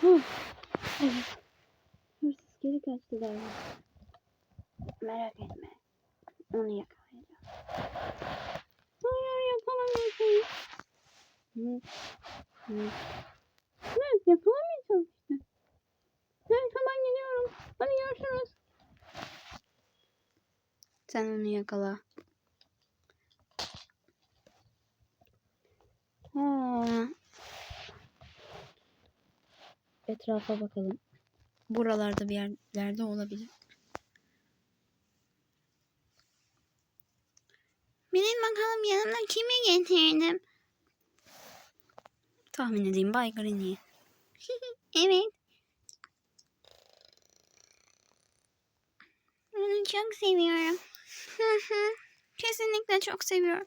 Hırsız geri kaçtı galiba. Merak etme. Onu yakalayacağım. Hayır yakalamıyorsun. Hı. Hı. Evet yakalamayacağım işte. Evet hemen gidiyorum. Hadi görüşürüz. Sen onu yakala. Ha. Etrafa bakalım. Buralarda bir yerlerde olabilir. Bilin bakalım yanımda kimi getirdim? Tahmin edeyim Bay Granny. evet. Onu çok seviyorum. Kesinlikle çok seviyorum.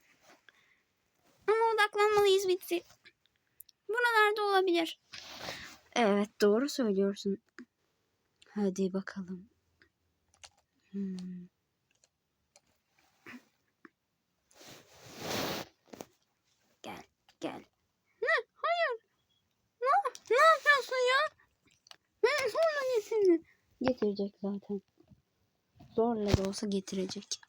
Ama odaklanmalıyız bitti. Buralarda olabilir. Evet doğru söylüyorsun. Hadi bakalım. Hmm. Gel gel. Ne? Hayır. Ne, ne yapıyorsun ya? Beni zorla getirdin. Getirecek zaten. Zorla da olsa getirecek.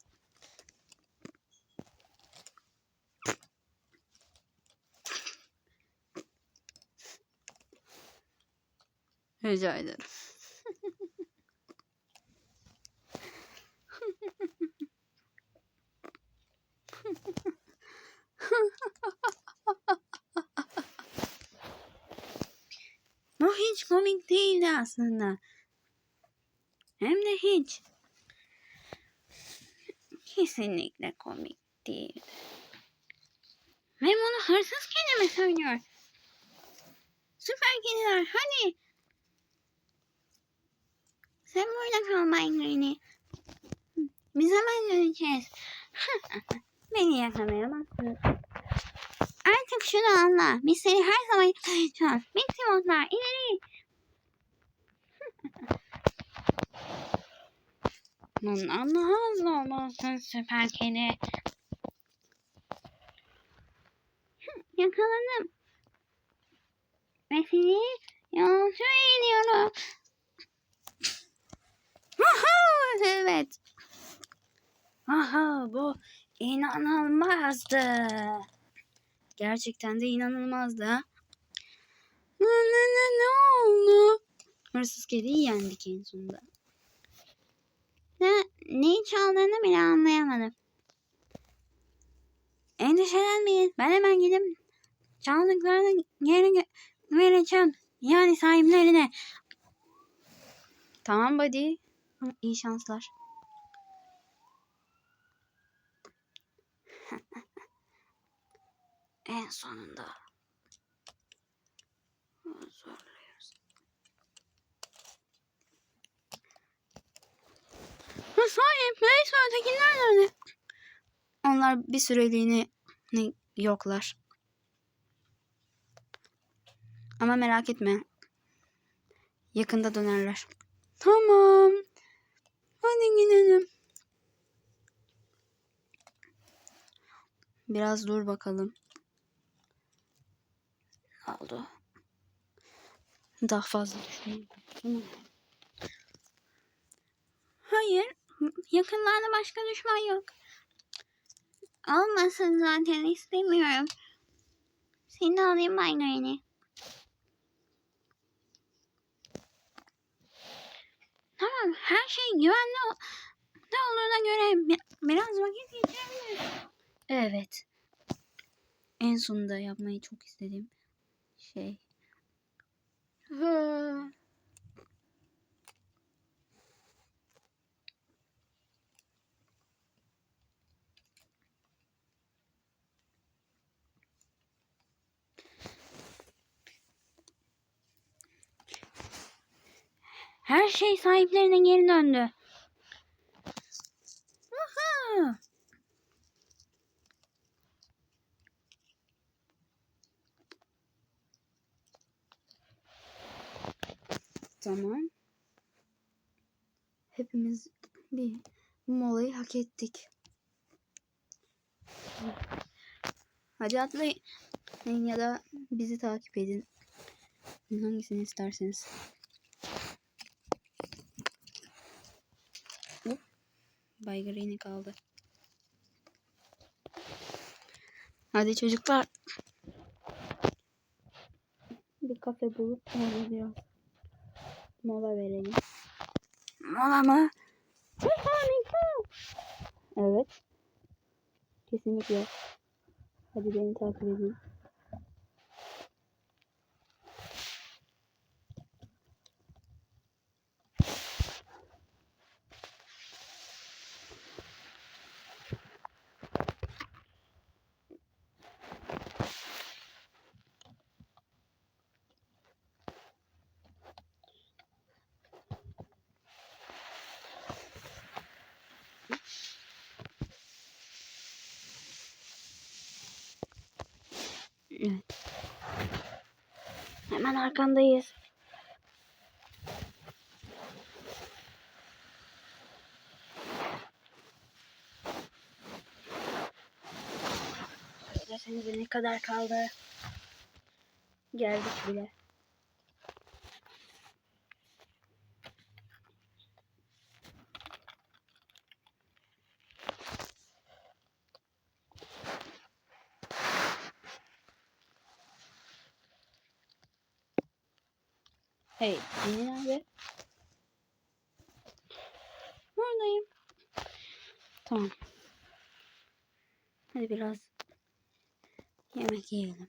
Rica ederim. Bu hiç komik değildi aslında. Hem de hiç. Kesinlikle komik değil. Ve bunu hırsız kendime söylüyor. Süper kediler hadi. Sen burada kal Minecraft'ini. Biz hemen döneceğiz. Beni yakalayamazsın. Artık şunu anla. Biz seni her zaman yakalayacağız. Bitti onlar. İleri. Bundan daha hızlı olmalısın süper kedi. Yakaladım. Ve seni yolcu ediyorum. Aha, evet. Aha bu inanılmazdı. Gerçekten de inanılmazdı. Ne ne ne ne oldu? Hırsız kediyi yendik en sonunda. Ne, neyi çaldığını bile anlayamadım. Endişelenmeyin. Ben hemen gidip çaldıklarını geri vereceğim. Yani sahiplerine. Tamam buddy. İyi şanslar. en sonunda. Zorluyoruz. Sahip, neyse ötekiler nerede? Onlar bir süreliğine ne- yoklar. Ama merak etme. Yakında dönerler. Tamam. Hadi gidelim. Biraz dur bakalım. Ne oldu? Daha fazla düşüneyim. Hayır. Yakınlarda başka düşman yok. Olmasın zaten istemiyorum. Seni alayım Miner'ini. Tamam her şey güvenli ol- ne olduğuna göre bi- biraz vakit geçirebiliriz. Evet. En sonunda yapmayı çok istediğim şey. Her şey sahiplerine geri döndü. Tamam. Hepimiz bir molayı hak ettik. Hadi atlayın ya da bizi takip edin. Hangisini isterseniz. Hop. Bay Green'i kaldı. Hadi çocuklar. Bir kafe bulup orada biraz mola verelim. Mola mı? Evet. Kesinlikle. Hadi beni takip edin. Hemen arkandayız. Söylesenize ne kadar kaldı? Geldik bile. Hey, Emin abi. Buradayım. Tamam. Hadi biraz yemek yiyelim.